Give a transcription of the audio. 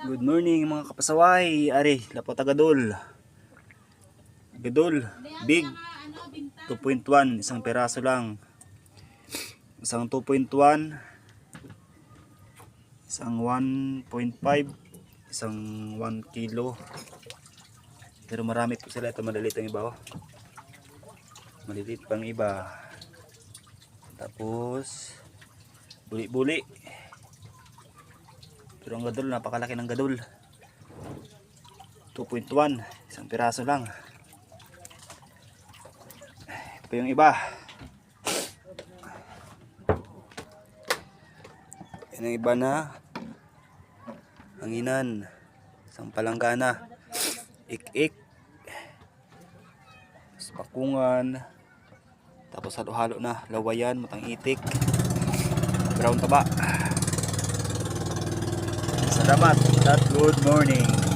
Good morning mga kapasaway. Ari, lapo tagadol. Gadol, big. 2.1, isang peraso lang. Isang 2.1. Isang 1.5. Isang 1 kilo. Pero marami po sila. Ito maliliit ang iba. Oh. Maliliit pang iba. Tapos, buli-buli. Pero ang gadol, napakalaki ng gadol. 2.1, isang piraso lang. Ito yung iba. Yan ang iba na hanginan. Isang palanggana. Ik-ik. Tapos pakungan. Tapos halo-halo na. Lawayan, matang itik. Brown taba. Salamat at good morning.